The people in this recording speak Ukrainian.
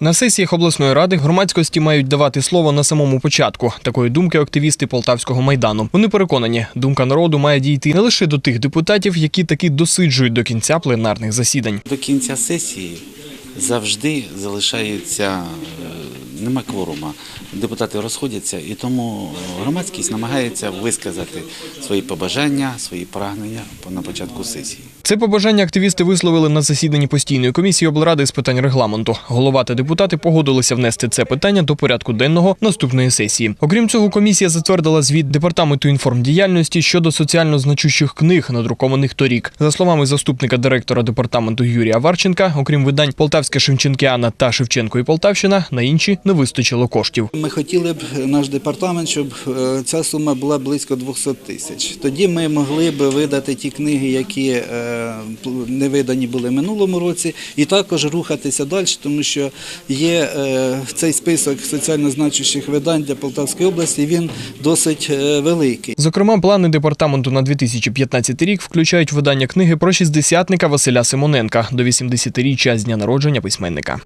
На сесіях обласної ради громадськості мають давати слово на самому початку. Такої думки активісти Полтавського майдану. Вони переконані, думка народу має дійти не лише до тих депутатів, які таки досиджують до кінця пленарних засідань. До кінця сесії завжди залишається нема кворума. Депутати розходяться, і тому громадськість намагається висказати свої побажання, свої прагнення на початку сесії. Це побажання активісти висловили на засіданні постійної комісії облради з питань регламенту. Голова та депутати погодилися внести це питання до порядку денного наступної сесії. Окрім цього, комісія затвердила звіт департаменту інформдіяльності щодо соціально значущих книг, надрукованих торік. За словами заступника директора департаменту Юрія Варченка, окрім видань Полтавська Шевченкіана та Шевченко і Полтавщина, на інші не вистачило коштів. Ми хотіли б наш департамент, щоб е, ця сума була близько 200 тисяч. Тоді ми могли б видати ті книги, які е, не видані були минулому році, і також рухатися далі, тому що є е, цей список соціально значущих видань для Полтавської області. Він досить великий. Зокрема, плани департаменту на 2015 рік включають видання книги про шістдесятника Василя Симоненка до 80-річчя з дня народження письменника.